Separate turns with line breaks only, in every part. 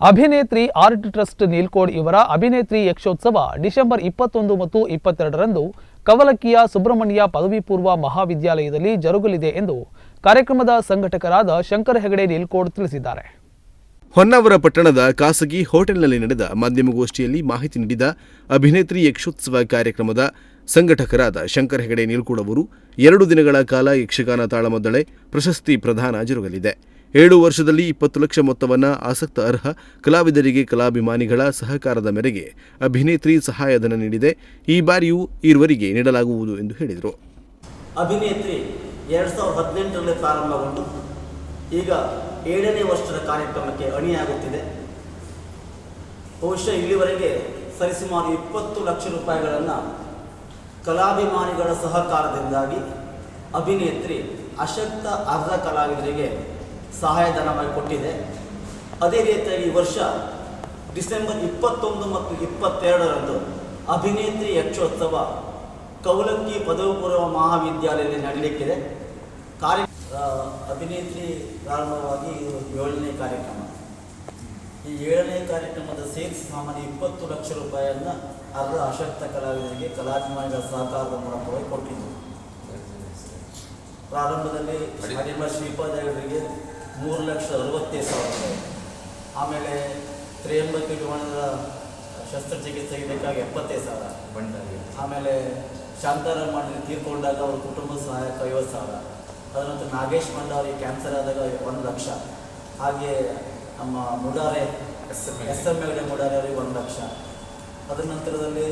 ಅಭಿನೇತ್ರಿ art trust ನೀಲ್ಕೋಡ್ ಇವರ ಅಭಿನೇತ್ರಿ ಯಕ್ಷೋತ್ಸವ December ಇಪ್ಪತ್ತೊಂದು ಮತ್ತು ಇಪ್ಪತ್ತೆರಡರಂದು ಕವಲಕ್ಕಿಯ ಸುಬ್ರಹ್ಮಣ್ಯ ಪದವಿ ಪೂರ್ವ ಮಹಾವಿದ್ಯಾಲಯದಲ್ಲಿ ಜರುಗಲಿದೆ ಎಂದು ಕಾರ್ಯಕ್ರಮದ ಸಂಘಟಕರಾದ ಶಂಕರ ಹೆಗಡೆ ನೀಲ್ಕೋಡ್ ತಿಳಿಸಿದ್ದಾರೆ.
ಹೊನ್ನಾವರ ಪಟ್ಟಣದ ಖಾಸಗಿ ಹೋಟೆಲ್ನಲ್ಲಿ ನಡೆದ ಮಾಧ್ಯಮಗೋಷ್ಠಿಯಲ್ಲಿ ಮಾಹಿತಿ ನೀಡಿದ ಅಭಿನೇತ್ರಿ ಯಕ್ಷೋತ್ಸವ ಕಾರ್ಯಕ್ರಮದ ಸಂಘಟಕರಾದ ಶಂಕರ ಹೆಗಡೆ ನೀಲ್ಕೋಡ್ ಅವರು ಎರಡು ದಿನಗಳ ಕಾಲ ಯಕ್ಷಗಾನ ತಾಳಮದ್ದಳೆ ಪ್ರಶಸ್ತಿ ಪ್ರದಾನ ಜರುಗಲಿದೆ. ಏಳು ವರ್ಷದಲ್ಲಿ ಇಪ್ಪತ್ತು ಲಕ್ಷ ಮೊತ್ತವನ್ನು ಆಸಕ್ತ ಅರ್ಹ ಕಲಾವಿದರಿಗೆ ಕಲಾಭಿಮಾನಿಗಳ ಸಹಕಾರದ ಮೇರೆಗೆ ಅಭಿನೇತ್ರಿ ಸಹಾಯಧನ ನೀಡಿದೆ. ಈ ಬಾರಿಯೂ ಈರುವರೆಗೆ ನೀಡಲಾಗುವುದು ಎಂದು ಹೇಳಿದರು.
ಅಭಿನೇತ್ರಿ ಎರಡು ಸಾವಿರದ ಹದಿನೆಂಟರಲ್ಲಿ ಪ್ರಾರಂಭಗೊಂಡು ಈಗ ಏಳನೇ ವರ್ಷದ ಕಾರ್ಯಕ್ರಮಕ್ಕೆ ಅಣಿಯಾಗುತ್ತಿದೆ. ಬಹುಶಃ ಇಲ್ಲಿವರೆಗೆ ಸರಿಸುಮಾರು ಇಪ್ಪತ್ತು ಲಕ್ಷ ರೂಪಾಯಿಗಳನ್ನು ಕಲಾಭಿಮಾನಿಗಳ ಸಹಕಾರದಿಂದಾಗಿ ಅಭಿನೇತ್ರಿ ಅಶಕ್ತ ಅರ್ಧ ಕಲಾವಿದರಿಗೆ ಸಹಾಯಧನವಾಗಿ ಕೊಟ್ಟಿದೆ. ಅದೇ ರೀತಿಯಾಗಿ ಈ ವರ್ಷ ಡಿಸೆಂಬರ್ ಇಪ್ಪತ್ತೊಂದು ಮತ್ತು ಇಪ್ಪತ್ತೆರಡರಂದು ಅಭಿನೇತ್ರಿ ಯಕ್ಷೋತ್ಸವ ಕೌಲಕ್ಕಿ ಪದವಿ ಪೂರ್ವ ಮಹಾವಿದ್ಯಾಲಯದಲ್ಲಿ ನಡೆಯಲಿಕ್ಕಿದೆ ಕಾರ್ಯ ಅಭಿನೇತ್ರಿ ಪ್ರಾರಂಭವಾಗಿ ಇದು ಏಳನೇ ಕಾರ್ಯಕ್ರಮ. ಈ ಏಳನೇ ಕಾರ್ಯಕ್ರಮದ ಸೇರಿಸಿ ಸಾಮಾನ್ಯ ಇಪ್ಪತ್ತು ಲಕ್ಷ ರೂಪಾಯಿಯನ್ನು ಅರ್ಧ ಅಶಕ್ತ ಕಲಾವಿದರಿಗೆ ಕಲಾಭಿಮಾನಿಗಳ ಸಹಕಾರದ ಮೂಲಕವಾಗಿ ಕೊಟ್ಟಿದ್ದರು ಪ್ರಾರಂಭದಲ್ಲಿ ಶ್ರೀಪಾದ ಮೂರು ಲಕ್ಷ ಅರವತ್ತೈದು ಸಾವಿರ. ರೂಪಾಯಿ ಆಮೇಲೆ ತ್ರಿಯಂಬಕ ವಿಮಾನದ ಶಸ್ತ್ರಚಿಕಿತ್ಸೆಗೆ ಬೇಕಾಗಿ ಎಪ್ಪತ್ತೈದು ಸಾವಿರ.
ಬಂಡಾಗಿ
ಆಮೇಲೆ ಶಾಂತಾರಾಮಣ್ಣ ತೀರ್ಕೊಂಡಾಗ ಅವ್ರ ಕುಟುಂಬ ಸಹಾಯಕ ಐವತ್ತು ಸಾವಿರ. ಅದರ ನಂತರ ನಾಗೇಶ್ ಮಂಡ ಅವರಿಗೆ ಕ್ಯಾನ್ಸರ್ ಆದಾಗ ಒಂದು ಲಕ್ಷ. ಹಾಗೆ ನಮ್ಮ ಮುಡಾರೆ
S M
S M L ಮುಡಾರೆ ಅವರಿಗೆ ಒಂದು ಲಕ್ಷ. ಅದರ ನಂತರದಲ್ಲಿ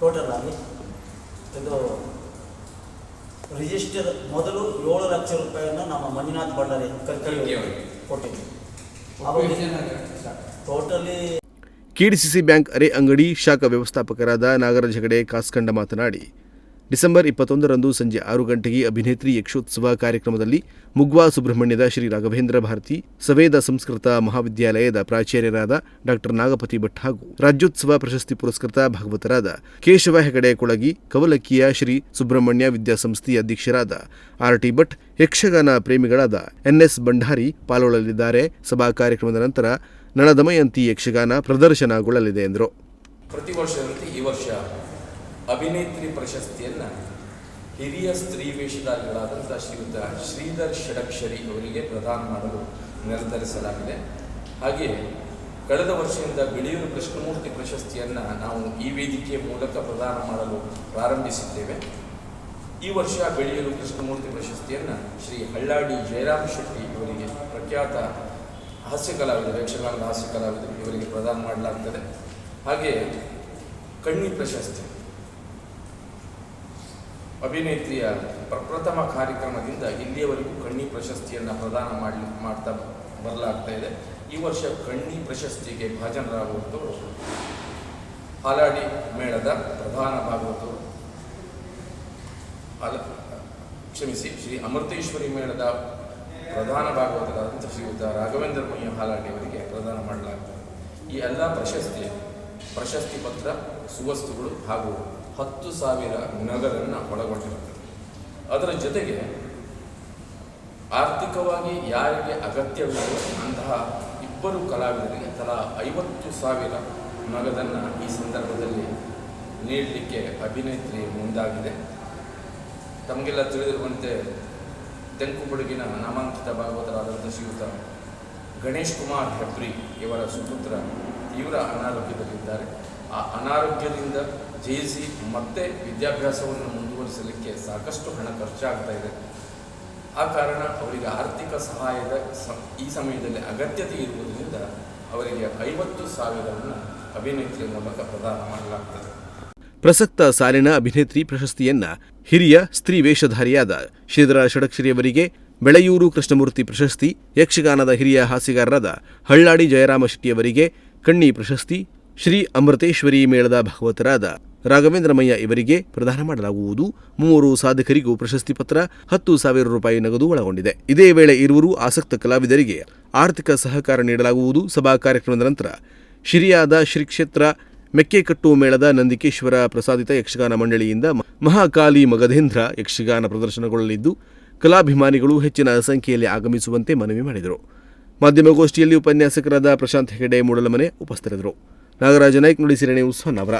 ಟೋಟಲ್ ಆಗಿ. ಇದು ರಿಜಿಸ್ಟರ್ ಮೊದಲು ಏಳು ಲಕ್ಷ ರೂಪಾಯಿಯನ್ನು ನಮ್ಮ ಮಂಜುನಾಥ್ ಭಂಡಾರಿ ಕರ್ಕಳಿ
ಅವರಿಗೆ.
ಕೊಟ್ಟಿದ್ವಿ ಟೋಟಲಿ
ಕೆಡಿಸಿಸಿ ಬ್ಯಾಂಕ್ ಅರೆ ಅಂಗಡಿ ಶಾಖಾ ವ್ಯವಸ್ಥಾಪಕರಾದ ನಾಗರಾಜ್ ಹೆಗಡೆ ಕಾಸ್ಕಂಡ ಮಾತನಾಡಿ ಡಿಸೆಂಬರ್ ಇಪ್ಪತ್ತೊಂದರಂದು ಸಂಜೆ ಆರು ಗಂಟೆಗೆ ಅಭಿನೇತ್ರಿ ಯಕ್ಷೋತ್ಸವ ಕಾರ್ಯಕ್ರಮದಲ್ಲಿ ಮುಗ್ವಾ ಸುಬ್ರಹ್ಮಣ್ಯದ ಶ್ರೀ ರಾಘವೇಂದ್ರ ಭಾರತಿ, ಸವೇದ ಸಂಸ್ಕೃತ ಮಹಾವಿದ್ಯಾಲಯದ ಪ್ರಾಚಾರ್ಯರಾದ ಡಾಕ್ಟರ್ ನಾಗಪತಿ ಭಟ್ ಹಾಗೂ ರಾಜ್ಯೋತ್ಸವ ಪ್ರಶಸ್ತಿ ಪುರಸ್ಕೃತ ಭಾಗವತರಾದ ಕೇಶವ ಹೆಗಡೆ ಕೊಳಗಿ ಕವಲಕ್ಕಿಯ ಶ್ರೀ ಸುಬ್ರಹ್ಮಣ್ಯ ವಿದ್ಯಾಸಂಸ್ಥೆಯ ಅಧ್ಯಕ್ಷರಾದ ಆರ್ ಟಿ ಭಟ್, ಯಕ್ಷಗಾನ ಪ್ರೇಮಿಗಳಾದ ಎನ್ಎಸ್ ಭಂಡಾರಿ ಪಾಲ್ಗೊಳ್ಳಲಿದ್ದಾರೆ. ಸಭಾ ಕಾರ್ಯಕ್ರಮದ ನಂತರ ನಳದಮಯಂತಿ ಯಕ್ಷಗಾನ ಪ್ರದರ್ಶನಗೊಳ್ಳಲಿದೆ ಎಂದರು.
ಪ್ರತಿ ವರ್ಷದಂತೆ ಈ ವರ್ಷ ಅಭಿನೇತ್ರಿ ಪ್ರಶಸ್ತಿಯನ್ನು ಹಿರಿಯ ಸ್ತ್ರೀ ವೇಷಧಾರಿಗಳಾದಂಥ ಶ್ರೀಯುತ ಶ್ರೀಧರ್ ಷಡಕ್ಷರಿ ಅವರಿಗೆ ಪ್ರದಾನ ಮಾಡಲು ನಿರ್ಧರಿಸಲಾಗಿದೆ. ಹಾಗೆಯೇ ಕಳೆದ ವರ್ಷದಿಂದ ಬಿಳಿಯೂರು ಕೃಷ್ಣಮೂರ್ತಿ ಪ್ರಶಸ್ತಿಯನ್ನು ನಾವು ಈ ವೇದಿಕೆಯ ಮೂಲಕ ಪ್ರದಾನ ಮಾಡಲು ಪ್ರಾರಂಭಿಸಿದ್ದೇವೆ. ಈ ವರ್ಷ ಬೆಳೆಯಲು ಕೃಷ್ಣಮೂರ್ತಿ ಪ್ರಶಸ್ತಿಯನ್ನು ಶ್ರೀ ಹಳ್ಳಾಡಿ ಜಯರಾಮ್ ಶೆಟ್ಟಿ ಇವರಿಗೆ ಪ್ರಖ್ಯಾತ ಹಾಸ್ಯ ಕಲಾವಿದರು ಯಕ್ಷಗಾನದ ಹಾಸ್ಯ ಕಲಾವಿದರು ಇವರಿಗೆ ಪ್ರದಾನ ಮಾಡಲಾಗ್ತದೆ. ಹಾಗೆ ಕಣ್ಣಿ ಪ್ರಶಸ್ತಿ. ಅಭಿನೇತ್ರಿಯ ಪ್ರಪ್ರಥಮ ಕಾರ್ಯಕ್ರಮದಿಂದ ಇಲ್ಲಿಯವರೆಗೂ ಕಣ್ಣಿ ಪ್ರಶಸ್ತಿಯನ್ನು ಪ್ರದಾನ ಮಾಡಲಿ, ಮಾಡ್ತಾ ಬರಲಾಗ್ತಾ ಇದೆ. ಈ ವರ್ಷ ಕಣ್ಣಿ ಪ್ರಶಸ್ತಿಗೆ ಭಾಜನರಾಗುವಂಥವರು ಹಾಲಾಡಿ ಮೇಳದ ಪ್ರಧಾನ ಭಾಗವತರು. ಅಲ ಕ್ಷಮಿಸಿ, ಶ್ರೀ ಅಮೃತೇಶ್ವರಿ ಮೇಳದ ಪ್ರಧಾನ ಭಾಗವತರಾದಂಥ ಶ್ರೀಯುತ ರಾಘವೇಂದ್ರ ಮಯ್ಯ ಹಾಲಾಡಿ ಅವರಿಗೆ ಪ್ರದಾನ ಮಾಡಲಾಗ್ತದೆ. ಈ ಎಲ್ಲ ಪ್ರಶಸ್ತಿ ಪ್ರಶಸ್ತಿ ಪತ್ರ, ಸುವಸ್ತುಗಳು ಹಾಗೂ ಹತ್ತು ಸಾವಿರ ನಗದನ್ನು ಒಳಗೊಂಡಿರುತ್ತದೆ ಅದರ ಜೊತೆಗೆ ಆರ್ಥಿಕವಾಗಿ ಯಾರಿಗೆ ಅಗತ್ಯವಿದೆ ಅಂತಹ ಇಬ್ಬರು ಕಲಾವಿದರಿಗೆ ತಲಾ ಐವತ್ತು ಸಾವಿರ ನಗದನ್ನು ಈ ಸಂದರ್ಭದಲ್ಲಿ ನೀಡಲಿಕ್ಕೆ ಅಭಿನೇತ್ರಿ ಮುಂದಾಗಿದೆ. ತಮಗೆಲ್ಲ ತಿಳಿದಿರುವಂತೆ ತೆಂಕುಬುಡುಗಿನ ನಾಮಾಂಕಿತ ಭಾಗವತರಾದಂಥ ಶ್ರೀಯುತ ಗಣೇಶ್ ಕುಮಾರ್ ಹೆಬ್ರಿ ಇವರ ಸುಪುತ್ರ ತೀವ್ರ ಅನಾರೋಗ್ಯದಲ್ಲಿದ್ದಾರೆ. ಆ ಅನಾರೋಗ್ಯದಿಂದ ಜಯಿಸಿ ಮತ್ತೆ ವಿದ್ಯಾಭ್ಯಾಸವನ್ನು ಮುಂದುವರಿಸಲಿಕ್ಕೆ ಸಾಕಷ್ಟು ಹಣ ಖರ್ಚಾಗ್ತಾ ಇದೆ. ಆ ಕಾರಣ ಅವರಿಗೆ ಆರ್ಥಿಕ ಸಹಾಯದ ಸ- ಈ ಸಮಯದಲ್ಲಿ ಅಗತ್ಯತೆ ಇರುವುದರಿಂದ ಅವರಿಗೆ ಐವತ್ತು ಸಾವಿರವನ್ನು ಅಭಿನೇತ್ರಿಯ ಮೂಲಕ ಪ್ರದಾನ ಮಾಡಲಾಗುತ್ತದೆ
ಪ್ರಸಕ್ತ ಸಾಲಿನ ಅಭಿನೇತ್ರಿ ಪ್ರಶಸ್ತಿಯನ್ನ ಹಿರಿಯ ಸ್ತ್ರೀ ವೇಷಧಾರಿಯಾದ ಶ್ರೀಧರ ಷಡಕ್ಷರಿಯವರಿಗೆ ಬೆಳೆಯೂರು ಕೃಷ್ಣಮೂರ್ತಿ ಪ್ರಶಸ್ತಿ, ಯಕ್ಷಗಾನದ ಹಿರಿಯ ಹಾಸಿಗಾರರಾದ ಹಳ್ಳಾಡಿ ಜಯರಾಮ ಶೆಟ್ಟಿಯವರಿಗೆ ಕಣ್ಣಿ ಪ್ರಶಸ್ತಿ, ಶ್ರೀ ಅಮೃತೇಶ್ವರಿ ಮೇಳದ ಭಾಗವತರಾದ ರಾಘವೇಂದ್ರಮಯ್ಯ ಇವರಿಗೆ ಪ್ರದಾನ ಮಾಡಲಾಗುವುದು. ಮೂವರು ಸಾಧಕರಿಗೂ ಪ್ರಶಸ್ತಿ ಪತ್ರ, ಹತ್ತು ಸಾವಿರ ರೂಪಾಯಿ ನಗದು ಒಳಗೊಂಡಿದೆ. ಇದೇ ವೇಳೆ ಇರುವರು ಆಸಕ್ತ ಕಲಾವಿದರಿಗೆ ಆರ್ಥಿಕ ಸಹಕಾರ ನೀಡಲಾಗುವುದು. ಸಭಾ ಕಾರ್ಯಕ್ರಮದ ನಂತರ ಶಿರಿಯಾದ ಶ್ರೀ ಕ್ಷೇತ್ರ ಮೆಕ್ಕೆಕಟ್ಟು ಮೇಳದ ನಂದಿಕೇಶ್ವರ ಪ್ರಸಾದಿತ ಯಕ್ಷಗಾನ ಮಂಡಳಿಯಿಂದ ಮಹಾಕಾಲಿ ಮಗಧೇಂದ್ರ ಯಕ್ಷಗಾನ ಪ್ರದರ್ಶನಗೊಳ್ಳಲಿದ್ದು, ಕಲಾಭಿಮಾನಿಗಳು ಹೆಚ್ಚಿನ ಸಂಖ್ಯೆಯಲ್ಲಿ ಆಗಮಿಸುವಂತೆ ಮನವಿ ಮಾಡಿದರು. ಮಾಧ್ಯಮಗೋಷ್ಠಿಯಲ್ಲಿ ಉಪನ್ಯಾಸಕರಾದ ಪ್ರಶಾಂತ್ ಹೆಗಡೆ ಮೂಡಲಮನೆ ಉಪಸ್ಥಿತರಿದ್ದರು. ನಾಗರಾಜ ನಾಯ್ಕ್ ನುಡಿಸಿರಣೆ ಉತ್ಸವ ಹೊನ್ನಾವರ.